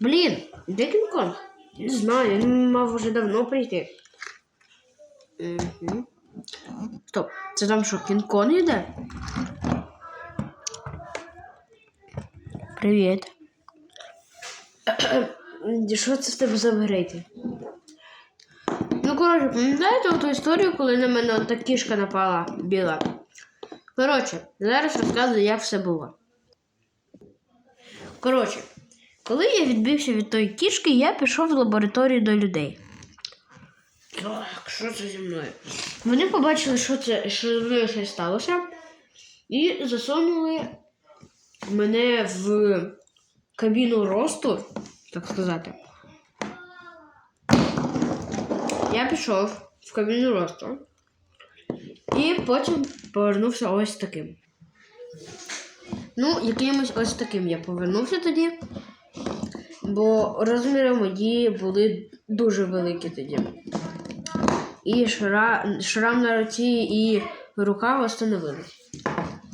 Блін, де Кінг-Конг? Не знаю, він мав вже давно прийти. Угу. Стоп, це там що, Кінг-Конг йде? Привіт. Що це в тебе за апгрейди? Ну, коротше, пам'ятаєте ту історію, коли на мене та кішка напала біла? Коротше, зараз розказую, як все було. Коротше, коли я відбився від тої кішки, я пішов в лабораторію до людей. Так, що це зі мною? Вони побачили, що це, що зі мною щось сталося, і засунули мене в кабіну росту, так сказати. Я пішов в кабіну росту і потім повернувся ось таким. Ну, якимось ось таким я повернувся тоді, бо розміри мої були дуже великі тоді. І шра... шрам на руці і рука встановили.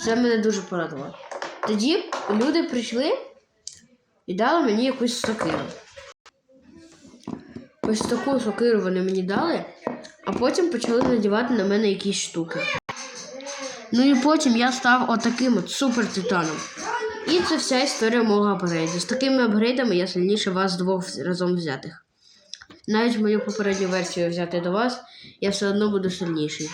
Це мене дуже порадувало. Тоді люди прийшли і дали мені якусь сокиру. Ось таку сокиру вони мені дали, а потім почали надівати на мене якісь штуки. Ну і потім я став отаким от супер титаном. І це вся історія мого апгрейду. З такими апгрейдами я сильніше вас двох разом взятих. Навіть мою попередню версію взяти до вас, я все одно буду сильніший.